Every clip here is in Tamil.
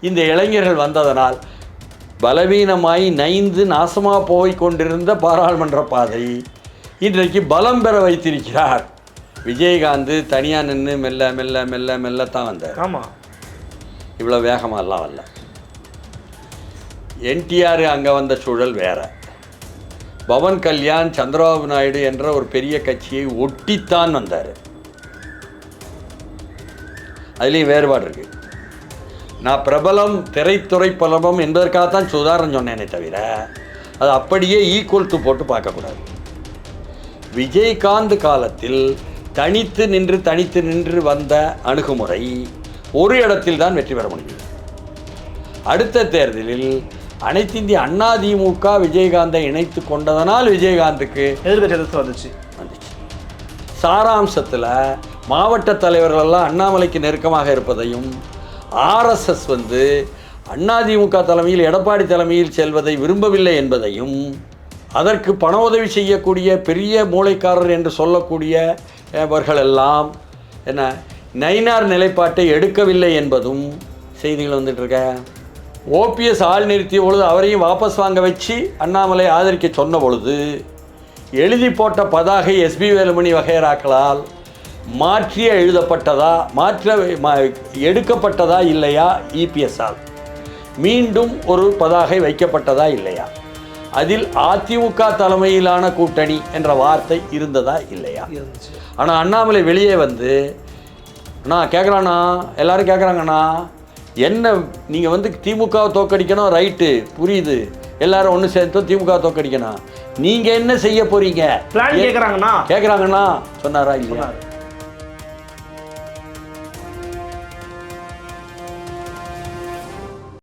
இந்த இளைஞர்கள் வந்ததனால் பலவீனமாய் நைந்து நாசமாக போய் கொண்டிருந்த பாராளுமன்ற பாதை இன்றைக்கு பலம் பெற வைத்திருக்கிறார். விஜயகாந்த் தனியாக நின்று மெல்ல மெல்ல மெல்ல மெல்ல தான் வந்தார். ஆமா. இவ்வளோ வேகமாலாம் வரல என்டிஆர் அங்கே வந்த சூழல் வேற. பவன் கல்யாண் சந்திரபாபு நாயுடு என்ற ஒரு பெரிய கட்சியை ஒட்டித்தான் வந்தார். அதுலேயும் வேறுபாடு இருக்கு. நான் பிரபலம் திரைத்துறை பிரபலம் என்பதற்காகத்தான் சுதாரணம் சொன்னேனே தவிர அது அப்படியே ஈக்குவல் டு போட்டு பார்க்கக்கூடாது. விஜயகாந்த் காலத்தில் தனித்து நின்று தனித்து நின்று வந்த அணுகுமுறை ஒரு இடத்தில் தான் வெற்றி பெற முடியும் அடுத்த தேர்தலில் அனைத்து இந்திய அண்ணா திமுக விஜயகாந்தை இணைத்து கொண்டதனால் விஜயகாந்துக்கு எதிர்கட்சி எதிர்த்து வந்துச்சு. வந்துச்சு. சாராம்சத்தில் மாவட்ட தலைவர்கள் எல்லாம் அண்ணாமலைக்கு நெருக்கமாக இருப்பதையும் ஆர்எஸ்எஸ் வந்து அதிமுக தலைமையில் எடப்பாடி தலைமையில் செல்வதை விரும்பவில்லை என்பதையும் அதற்கு பண உதவி செய்யக்கூடிய பெரிய மூளைக்காரர் என்று சொல்லக்கூடியவர்கள் எல்லாம் என்ன நைனார் நிலைப்பாட்டை எடுக்கவில்லை என்பதும் செய்திகள் வந்துட்டுருக்க ஓபிஎஸ் ஆள் நிறுத்திய பொழுது அவரையும் வாபஸ் வாங்க வச்சு அண்ணாமலை ஆதரிக்க சொன்ன பொழுது எழுதி போட்ட பதாகை எஸ்பி வேலுமணி வகையராக்களால் மாற்றிய எழுதப்பட்டதா மாற்ற எடுக்கப்பட்டதா இல்லையா? இபிஎஸ்ஆல் மீண்டும் ஒரு பதாகை வைக்கப்பட்டதா இல்லையா? அதில் அதிமுக தலைமையிலான கூட்டணி என்ற வார்த்தை இருந்ததா இல்லையா? ஆனால் அண்ணாமலை வெளியே வந்து அண்ணா கேட்குறாண்ணா எல்லாரும் கேட்குறாங்கண்ணா என்ன நீங்கள் வந்து திமுகவை தோக்கடிக்கணும் ரைட்டு புரியுது. எல்லாரும் ஒன்று சேர்த்து திமுக தோக்கடிக்கணும் நீங்கள் என்ன செய்ய போறீங்க? பிளான் கேக்குறாங்கன்னா கேட்குறாங்கண்ணா சொன்னாரா இல்லையா?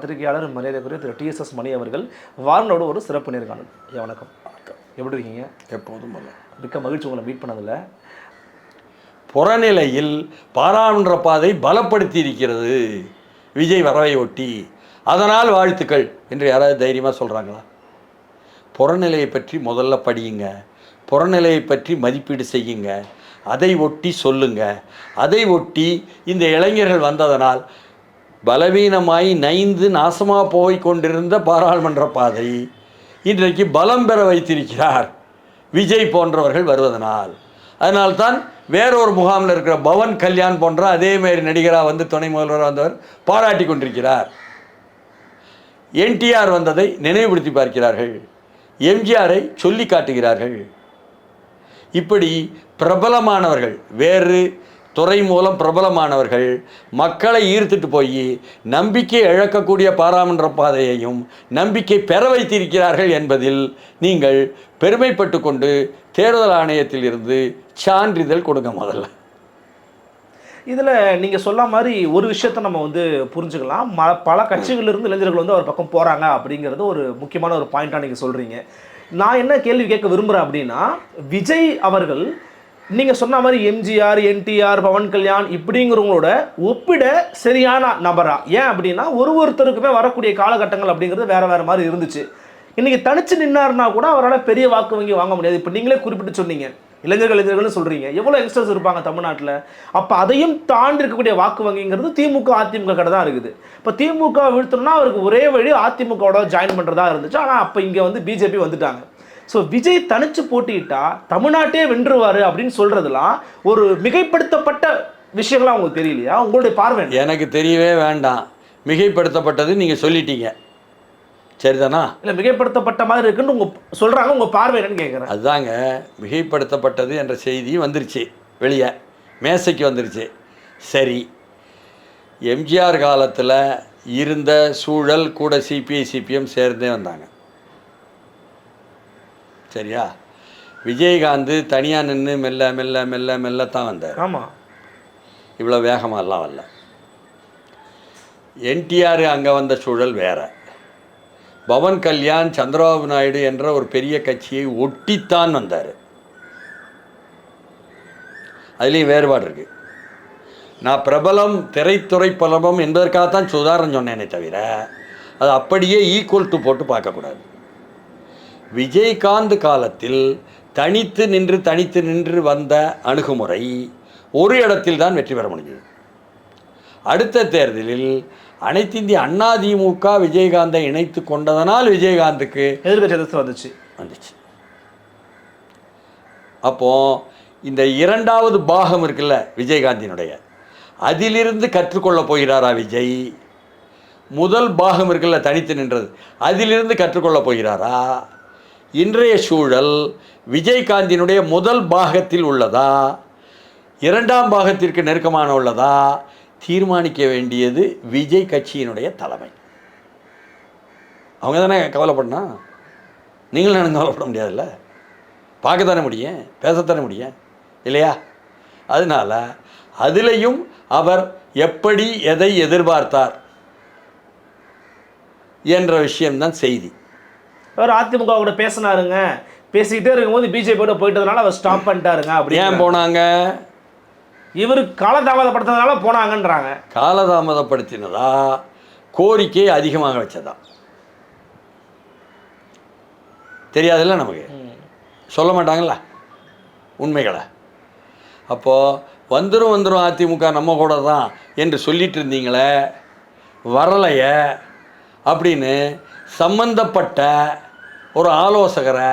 பத்திரிகையாளர் மரியாதைக்குரிய Thiru T S S Mani அவர்கள் வாரனோடு ஒரு சிறப்பு நேர்காணல். ஐயா வணக்கம். எப்படி இருக்கீங்க? எப்போதும் மிக்க மகிழ்ச்சி உங்களை மீட் பண்ணதில்ல புறநிலையில் பாராளுமன்ற பாதை பலப்படுத்தி இருக்கிறது விஜய் வரவை ஒட்டி. அதனால் வாழ்த்துக்கள் என்று யாராவது தைரியமாக சொல்கிறாங்களா புறநிலையை பற்றி முதல்ல படியுங்க. புறநிலையை பற்றி மதிப்பீடு செய்யுங்க. அதை ஒட்டி சொல்லுங்க. அதை ஒட்டி இந்த இளைஞர்கள் வந்ததனால் பலவீனமாய் நைந்து நாசமாக போய் கொண்டிருந்த பாராளுமன்ற பாதை இன்றைக்கு பலம் பெற வைத்திருக்கிறார். விஜய் போன்றவர்கள் வருவதனால். அதனால்தான் வேறொரு முகாமில் இருக்கிற பவன் கல்யாண் போன்ற அதேமாரி நடிகராக வந்து துணை முதல்வர் வந்தவர் பாராட்டி கொண்டிருக்கிறார். என்டிஆர் வந்ததை நினைவுபடுத்தி பார்க்கிறார்கள். எம்ஜிஆரை சொல்லி காட்டுகிறார்கள் இப்படி பிரபலமானவர்கள் வேறு துறை மூலம் பிரபலமானவர்கள் மக்களை ஈர்த்துட்டு போய் நம்பிக்கை இழக்கக்கூடிய பாராமன்ற பாதையையும் நம்பிக்கை பெற வைத்திருக்கிறார்கள் என்பதில் நீங்கள் பெருமைப்பட்டு கொண்டு தேர்தல் ஆணையத்தில் இருந்து சான்றிதழ் கொடுங்க முதல்ல. இதில் நீங்கள் சொல்ல மாதிரி ஒரு விஷயத்த நம்ம வந்து புரிஞ்சுக்கலாம். ம பல கட்சிகளிலிருந்து இளைஞர்கள் வந்து அவர் பக்கம் போகிறாங்க அப்படிங்கிறது ஒரு முக்கியமான ஒரு பாயிண்ட்டாக நீங்கள் சொல்கிறீங்க நான் என்ன கேள்வி கேட்க விரும்புகிறேன் அப்படின்னா விஜய் அவர்கள் நீங்கள் சொன்ன மாதிரி எம்ஜிஆர் என்டிஆர் பவன் கல்யாண் இப்படிங்கிறவங்களோட ஒப்பிட சரியான நபரா? ஏன் அப்படின்னா ஒரு ஒருத்தருக்குமே வரக்கூடிய காலகட்டங்கள் அப்படிங்கிறது வேற வேறு மாதிரி இருந்துச்சு. இன்றைக்கி தனிச்சு நின்னார்னா கூட அவரால் பெரிய வாக்கு வங்கி வாங்க முடியாது. இப்போ நீங்களே குறிப்பிட்டு சொன்னீங்க. இளைஞர்கள் இளைஞர்கள்னு சொல்கிறீங்க எவ்வளோ யங்ஸ்டர்ஸ் இருப்பாங்க தமிழ்நாட்டில்? அப்போ அதையும் தாண்டி இருக்கக்கூடிய வாக்கு வங்கிங்கிறது திமுக அதிமுக கடை தான் இருக்குது. இப்போ திமுக வீழ்த்தணும்னா அவருக்கு ஒரே வழி அதிமுகவோட ஜாயின் பண்ணுறதா இருந்துச்சு. ஆனால் அப்போ இங்கே வந்து பிஜேபி வந்துட்டாங்க. ஸோ விஜய் தனிச்சு போட்டியிட்டா தமிழ்நாட்டே வென்றுவார் அப்படின்னு சொல்றதெல்லாம் ஒரு மிகைப்படுத்தப்பட்ட விஷயங்களா உங்களுக்கு தெரியலையா? உங்களுடைய பார்வை? எனக்கு தெரியவே வேண்டாம். மிகைப்படுத்தப்பட்டது நீங்கள் சொல்லிட்டீங்க. சரிதானா? இல்ல மிகைப்படுத்தப்பட்ட மாதிரி இருக்குன்னு உங்க சொல்றாங்க உங்க பார்வை என்னன்னு கேட்குறேன் அதுதாங்க. மிகைப்படுத்தப்பட்டது என்ற செய்தி வந்துருச்சு வெளியே. மேசைக்கு வந்துருச்சு. சரி. எம்ஜிஆர் காலத்தில் இருந்த சூழல் கூட சிபிஐ சிபிஎம் சேர்ந்தே வந்தாங்க. சரியா? விஜயகாந்த் தனியாக நின்று மெல்ல மெல்ல மெல்ல மெல்ல தான் வந்தார். ஆமா. இவ்வளோ வேகமாலாம் வரல. என்டிஆர் அங்கே வந்த சூழல் வேற. பவன் கல்யாண் சந்திரபாபு நாயுடு என்ற ஒரு பெரிய கட்சியை ஒட்டித்தான் வந்தார். அதுலேயும் வேறுபாடு இருக்கு. நான் பிரபலம் திரைத்துறை பிரபலம் என்பதற்காகத்தான் சுதாரணம் சொன்னேனே தவிர அது அப்படியே ஈக்குவல் டு போட்டு பார்க்கக்கூடாது. விஜயகாந்த் காலத்தில் தனித்து நின்று தனித்து நின்று வந்த அணுகுமுறை ஒரு இடத்தில் தான் வெற்றி பெற முடிஞ்சது. அடுத்த தேர்தலில் அனைத்து இந்திய அண்ணா திமுக விஜயகாந்தை இணைத்து கொண்டதனால் விஜயகாந்துக்கு எதிர்கட்சி வந்துச்சு. வந்துச்சு. அப்போ இந்த இரண்டாவது பாகம் இருக்குல்ல விஜயகாந்தினுடைய அதிலிருந்து கற்றுக்கொள்ள போகிறாரா விஜய்? முதல் பாகம் இருக்குல்ல தனித்து நின்றது அதிலிருந்து கற்றுக்கொள்ள போகிறாரா? இன்றைய சூழல் விஜயகாந்தினுடைய முதல் பாகத்தில் உள்ளதா? இரண்டாம் பாகத்திற்கு நெருக்கமான உள்ளதா? தீர்மானிக்க வேண்டியது விஜய் கட்சியினுடைய தலைமை. அவங்க தானே கவலைப்படணும்? நீங்களும் நானும் கவலைப்பட முடியாதுல்ல? பார்க்கத்தானே முடியும்? பேசத்தானே முடியும்? இல்லையா? அதனால் அதிலையும் அவர் எப்படி எதை எதிர்பார்த்தார் என்ற விஷயம்தான் செய்தி. அவர் அதிமுக கூட பேசினாருங்க. பேசிக்கிட்டே இருக்கும்போது பிஜேபியோட போயிட்டதுனால அவர் ஸ்டாப் பண்ணிட்டாருங்க அப்படி ஏன் போனாங்க? இவர் காலதாமதப்படுத்தினதுனால போனாங்கன்றாங்க. காலதாமதப்படுத்தினதா? கோரிக்கை அதிகமாக வச்சதா? தெரியாதுல்ல நமக்கு. சொல்ல மாட்டாங்களா உண்மைகளை. அப்போது வந்துடும் வந்துடும் அதிமுக நம்ம கூட தான் என்று சொல்லிட்டு இருந்தீங்களே வரலைய அப்படின்னு சம்பந்தப்பட்ட ஒரு ஆலோசகரை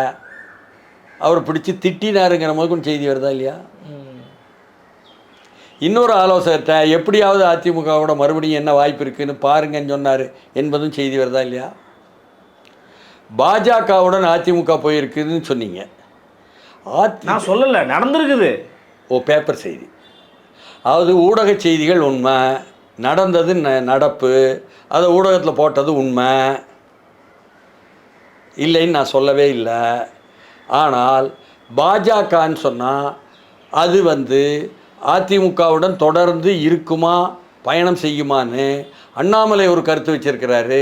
அவர் பிடிச்சி திட்டினாருங்கிற முதற்கொண்டு செய்தி வருதா இல்லையா? இன்னொரு ஆலோசகர்கிட்ட எப்படியாவது அதிமுகவோட மறுபடியும் என்ன வாய்ப்பு இருக்குன்னு பாருங்கன்னு சொன்னார் என்பதும் செய்தி வருதா இல்லையா? பாஜகவுடன் அதிமுக போயிருக்குதுன்னு சொன்னீங்க. நான் சொல்லல நடந்திருக்குது. ஓ பேப்பர் செய்தி. அதாவது ஊடக செய்திகள் உண்மை நடந்தது நடப்பு அதை ஊடகத்தில் போட்டது உண்மை. இல்லைன்னு நான் சொல்லவே இல்லை. ஆனால் பாஜகன்னு சொன்னால் அது வந்து அதிமுகவுடன் தொடர்ந்து இருக்குமா பயணம் செய்யுமான்னு அண்ணாமலை ஒரு கருத்து வச்சிருக்கிறாரு.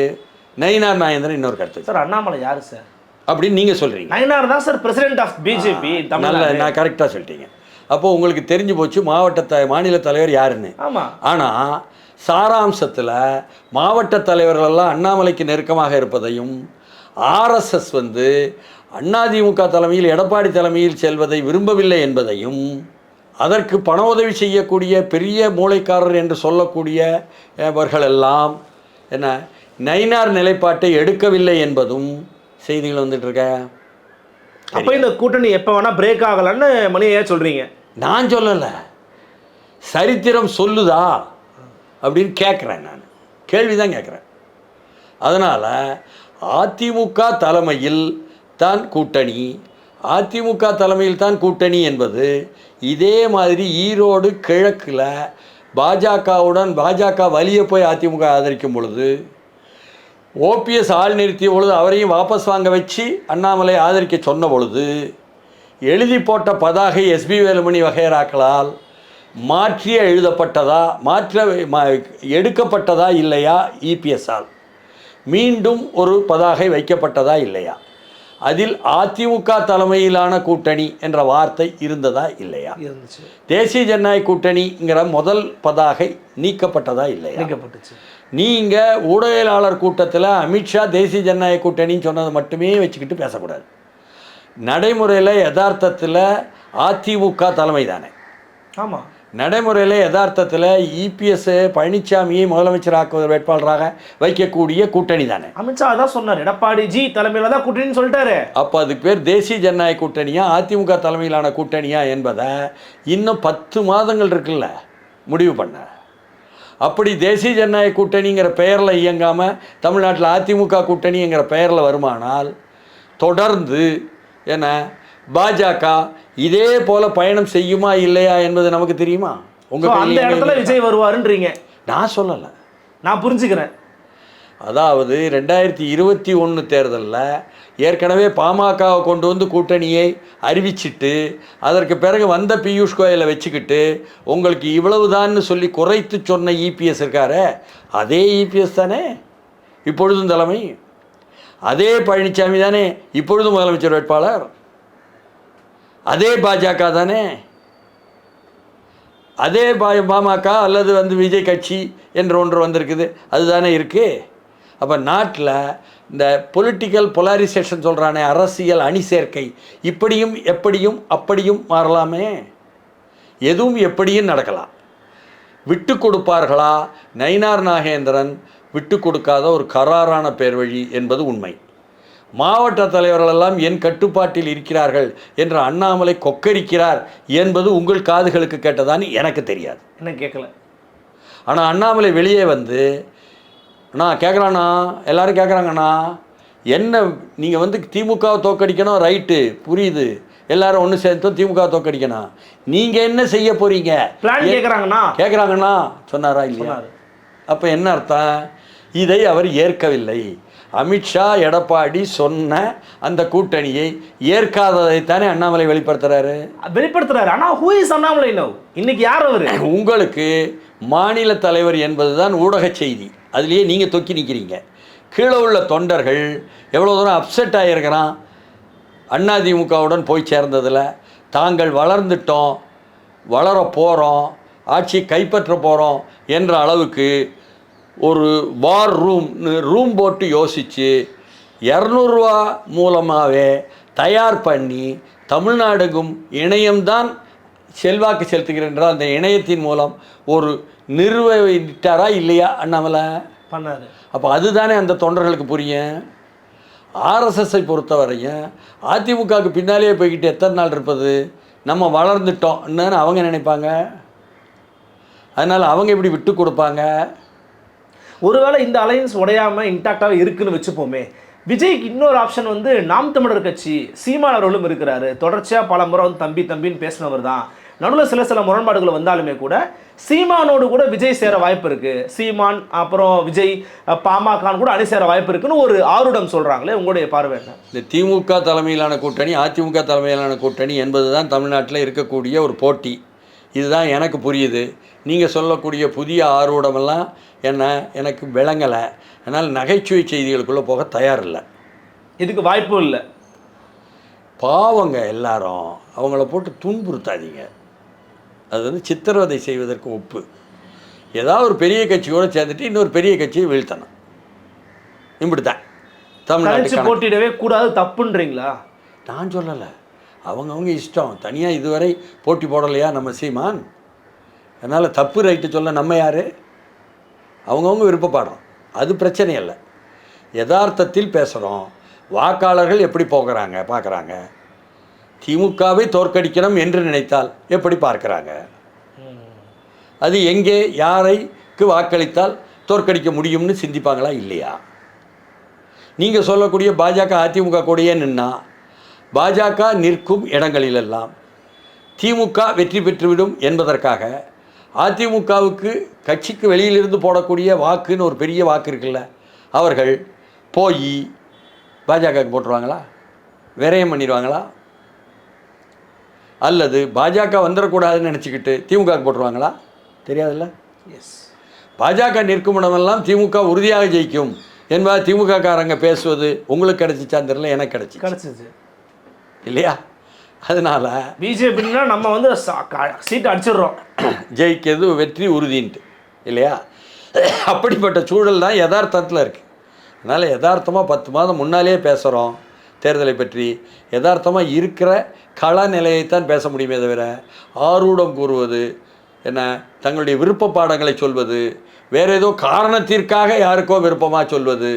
நயினார் நாயந்திரன் இன்னொரு கருத்து. சார் அண்ணாமலை யாரு சார்? அப்படின்னு நீங்கள் சொல்கிறீங்க நயனார் தான் சார் பிரசிடென்ட் ஆஃப் பிஜேபி நல்ல நான் கரெக்டாக சொல்லிட்டீங்க. அப்போ உங்களுக்கு தெரிஞ்சு போச்சு மாவட்ட த மாநில தலைவர் யாருன்னு. ஆமா. ஆனால் சாராம்சத்தில் மாவட்ட தலைவர்களெல்லாம் அண்ணாமலைக்கு நெருக்கமாக இருப்பதையும் ஆர்எஸ்எஸ் வந்து அதிமுக தலைமையில் எடப்பாடி தலைமையில் செல்வதை விரும்பவில்லை என்பதையும் அதற்கு பண உதவி செய்யக்கூடிய பெரிய மூளைக்காரர் என்று சொல்லக்கூடியவர்களெல்லாம் என்ன நைனார் நிலைப்பாட்டை எடுக்கவில்லை என்பதும் செய்திகள் வந்துட்டு இருக்க? அப்ப இந்த கூட்டணி எப்ப வேணா பிரேக் ஆகலான்னு மணியை சொல்றீங்க. நான் சொல்லலை. சரித்திரம் சொல்லுதா? அப்படின்னு கேட்குறேன் நான். கேள்வி தான் கேட்குறேன் அதனால் அதிமுக தலைமையில் தான் கூட்டணி. அதிமுக தலைமையில் தான் கூட்டணி என்பது இதே மாதிரி ஈரோடு கிழக்கில் பாஜகவுடன் பாஜக வழியே போய் அதிமுக ஆதரிக்கும் பொழுது ஓபிஎஸ் ஆள் நிறுத்திய பொழுது அவரையும் வாபஸ் வாங்க வச்சு அண்ணாமலை ஆதரிக்க சொன்ன பொழுது எழுதி போட்ட பதாகை எஸ்பி வேலுமணி வகையராக்களால் மாற்றிய எழுதப்பட்டதா மாற்ற எடுக்கப்பட்டதா இல்லையா இபிஎஸ்ஆல் மீண்டும் ஒரு பதாகை வைக்கப்பட்டதா இல்லையா? அதில் அதிமுக தலைமையிலான கூட்டணி என்ற வார்த்தை இருந்ததா இல்லையா? இருந்துச்சு. தேசிய ஜனநாயக கூட்டணிங்கிற முதல் பதாகை நீக்கப்பட்டதா இல்லையா? நீக்கப்பட்டுச்சு. நீங்க ஊடகவியலாளர் கூட்டத்தில் அமித்ஷா தேசிய ஜனநாயக கூட்டணின்னு சொன்னதை மட்டுமே வச்சுக்கிட்டு பேசக்கூடாது. நடைமுறையில் யதார்த்தத்தில் அதிமுக தலைமை தானே ஆமா. நடைமுறையில் யதார்த்தத்தில் இபிஎஸ் பழனிசாமியை முதலமைச்சராக்குவது வேட்பாளராக வைக்கக்கூடிய கூட்டணி தானே? அமித்ஷா அதான் சொன்னார். எடப்பாடி ஜி தலைமையில தான் கூட்டணின்னு சொல்லிட்டாரு. அப்போ அதுக்கு பேர் தேசிய ஜனநாயக கூட்டணியா அதிமுக தலைமையிலான கூட்டணியா என்பதை இன்னும் பத்து மாதங்கள் இருக்குல்ல முடிவு பண்ண. அப்படி தேசிய ஜனநாயக கூட்டணிங்கிற பெயரில் இயங்காமல் தமிழ்நாட்டில் அதிமுக கூட்டணிங்கிற பெயரில் வருமானால் தொடர்ந்து என்ன பாஜக இதே போல பயணம் செய்யுமா இல்லையா என்பது நமக்கு தெரியுமா? So, உங்கள் அந்த இடத்துல விஜய் வருவாருன்றீங்க. நான் சொல்லலை. நான் புரிஞ்சுக்கிறேன். அதாவது ரெண்டாயிரத்தி இருபத்தி ஒன்று தேர்தலில் ஏற்கனவே பாமகவை கொண்டு வந்து கூட்டணியை அறிவிச்சிட்டு அதற்கு பிறகு வந்த பியூஷ் கோயலை வச்சுக்கிட்டு உங்களுக்கு இவ்வளவுதான்னு சொல்லி குறைத்து சொன்ன இபிஎஸ் இருக்காரே அதே இபிஎஸ் தானே? இப்பொழுதும் தலைமை? அதே பழனிசாமி தானே? இப்பொழுதும் முதலமைச்சர் வேட்பாளர்? அதே பாஜக தானே? அதே பா பாமக அல்லது வந்து விஜய் கட்சி என்ற ஒன்று வந்திருக்குது. அதுதானே இருக்குது அப்போ நாட்டில் இந்த பொலிட்டிக்கல் பொலாரிசேஷன் சொல்கிறானே அரசியல் அணி சேர்க்கை. இப்படியும் எப்படியும் அப்படியும் மாறலாமே. எதுவும் எப்படியும் நடக்கலாம். விட்டு கொடுப்பார்களா? நயினார் நாகேந்திரன் விட்டு கொடுக்காத ஒரு கராரான பேர் வழி என்பது உண்மை. மாவட்ட தலைவர்களெல்லாம் என் கட்டுப்பாட்டில் இருக்கிறார்கள் என்று அண்ணாமலை கொக்கரிக்கிறார் என்பது உங்கள் காதுகளுக்கு கேட்டதான்னு எனக்கு தெரியாது. என்ன கேட்கல? ஆனால் அண்ணாமலை வெளியே வந்து அண்ணா கேட்குறாண்ணா எல்லாரும் கேட்குறாங்கண்ணா. என்ன நீங்கள் வந்து திமுகவை தோக்கடிக்கணும் ரைட்டு புரியுது. எல்லாரும் ஒன்று சேர்ந்து திமுக தோக்கடிக்கணும் நீங்கள் என்ன செய்ய பிளான் கேட்குறாங்கண்ணா. கேட்குறாங்கண்ணா. சொன்னாரா இல்லையா. அப்போ என்ன அர்த்தம்? இதை அவர் ஏற்கவில்லை. அமித்ஷா எடப்பாடி சொன்ன அந்த கூட்டணியை ஏற்காததைத்தானே அண்ணாமலை வெளிப்படுத்துறாரு? வெளிப்படுத்துறாரு. ஆனா ஹூ இஸ் அண்ணாமலை நோ இன்னைக்கு யார் அவரு? உங்களுக்கு மாநில தலைவர் என்பதுதான் ஊடக செய்தி. அதுலேயே நீங்கள் தொக்கி நிற்கிறீங்க கீழே உள்ள தொண்டர்கள் எவ்வளோ தூரம் அப்செட் ஆகியிருக்கிறான் அதிமுகவுடன் போய் சேர்ந்ததில் தாங்கள் வளர்ந்துட்டோம் வளர போகிறோம் ஆட்சி கைப்பற்ற போகிறோம் என்ற அளவுக்கு ஒரு வார் ரூம் ரூம் போட்டு யோசித்து இரநூறுவா மூலமாகவே தயார் பண்ணி தமிழ்நாடுக்கும் இணையம்தான் செல்வாக்கு செலுத்துகிறேன் என்றால் அந்த இணையத்தின் மூலம் ஒரு நிறுவிட்டாரா இல்லையா அண்ணாமலை? பண்ணாரு. அப்போ அதுதானே அந்த தொண்டர்களுக்கு புரியும். ஆர்எஸ்எஸ்ஸை பொறுத்தவரையும் அதிமுகவுக்கு பின்னாலேயே போய்கிட்டு எத்தனை நாள் இருப்பது? நம்ம வளர்ந்துட்டோம்னு அவங்க நினைப்பாங்க. அதனால் அவங்க எப்படி விட்டு கொடுப்பாங்க? ஒருவேளை இந்த அலையன்ஸ் உடையாமல் இன்டாக்டாக இருக்குன்னு வச்சுப்போமே. விஜய்க்கு இன்னொரு ஆப்ஷன் வந்து நாம் தமிழர் கட்சி சீமான் அவர்களும் இருக்கிறாரு. தொடர்ச்சியாக பல முறை வந்து தம்பி தம்பின்னு பேசினவர் தான். நடுவில் சில சில முரண்பாடுகள் வந்தாலுமே கூட சீமானோடு கூட விஜய் சேர வாய்ப்பு இருக்குது சீமான் அப்புறம் விஜய் அஹ், பாமகன்னு கூட அணி சேர வாய்ப்பு இருக்குன்னு ஒரு ஆருடம் சொல்கிறாங்களே உங்களுடைய பார்வை என்ன? இந்த திமுக தலைமையிலான கூட்டணி அதிமுக தலைமையிலான கூட்டணி என்பது தான் தமிழ்நாட்டில் இருக்கக்கூடிய ஒரு போட்டி. இதுதான் எனக்கு புரியுது. நீங்கள் சொல்லக்கூடிய புதிய ஆர்வடமெல்லாம் என்ன எனக்கு விளங்கலை. அதனால் நகைச்சுவை செய்திகளுக்குள்ளே போக தயாரில்லை. இதுக்கு வாய்ப்பும் இல்லை. பாவங்க எல்லாரும் அவங்கள போட்டு துன்புறுத்தாதீங்க. அது வந்து சித்திரவதை செய்வதற்கு ஒப்பு. ஏதாவது ஒரு பெரிய கட்சியோடு சேர்ந்துட்டு இன்னொரு பெரிய கட்சியை வீழ்த்தணும். இப்படித்தான். தமிழ்நாட்டு தனிச்சு கணக்கு. போட்டியிடவே கூடாது தப்புன்றீங்களா? நான் சொல்லலை. அவங்கவுங்க இஷ்டம். தனியாக இதுவரை போட்டி போடலையா நம்ம சீமான்? அதனால் தப்பு ரைட்டு சொல்ல நம்ம யார்? அவங்கவுங்க விருப்பப்படுறோம். அது பிரச்சனை இல்லை யதார்த்தத்தில் பேசுகிறோம் வாக்காளர்கள் எப்படி போகிறாங்க பார்க்குறாங்க? திமுகவை தோற்கடிக்கணும் என்று நினைத்தால் எப்படி பார்க்குறாங்க? அது எங்கே யாரைக்கு வாக்களித்தால் தோற்கடிக்க முடியும்னு சிந்திப்பாங்களா இல்லையா? நீங்கள் சொல்லக்கூடிய பாஜக அதிமுக கூடயே நின்னா பாஜக நிற்கும் இடங்களிலெல்லாம் திமுக வெற்றி பெற்றுவிடும் என்பதற்காக அதிமுகவுக்கு கட்சிக்கு வெளியிலிருந்து போடக்கூடிய வாக்குன்னு ஒரு பெரிய வாக்கு இருக்குல்ல அவர்கள் போய் பாஜகவுக்கு போட்டுருவாங்களா? விரயம் பண்ணிடுவாங்களா? அல்லது பாஜக வந்துடக்கூடாதுன்னு நினச்சிக்கிட்டு திமுகவுக்கு போட்டுருவாங்களா? தெரியாதுல்ல? எஸ் பாஜக நிற்கும் இடமெல்லாம் திமுக உறுதியாக ஜெயிக்கும் என்பதை திமுக காரங்க பேசுவது உங்களுக்கு கிடைச்சிச்சான்னு தெரியல எனக்கு கிடைச்சி கிடைச்சிச்சு. இல்லையா? அதனால் பிஜேபின்னா நம்ம வந்து சீட் அடிச்சிடுறோம். ஜெயிக்கிறது வெற்றி உறுதின்ட்டு இல்லையா? அப்படிப்பட்ட சூழல் தான் யதார்த்தத்தில் இருக்குது அதனால் யதார்த்தமாக பத்து மாதம் முன்னாலேயே பேசுகிறோம் தேர்தலை பற்றி. யதார்த்தமாக இருக்கிற கள நிலையைத்தான் பேச முடியுமே தவிர ஆரூடம் கூறுவது என்ன தங்களுடைய விருப்ப பாடங்களை சொல்வது வேற ஏதோ காரணத்திற்காக யாருக்கோ விருப்பமாக சொல்வது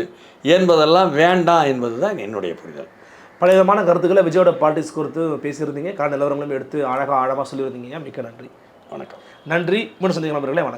என்பதெல்லாம் வேண்டாம் என்பது தான் என்னுடைய புரிதல். பல விதமான கருத்துக்களை விஜயோட பாலிடிக்ஸ் குறித்து பேசியிருந்தீங்க. கால நிலவரங்களும் எடுத்து அழகாக ஆழமாக சொல்லியிருந்தீங்க. மிக்க நன்றி. வணக்கம். நன்றி. மீண்டும் சந்திக்கலாம் வணக்கம்.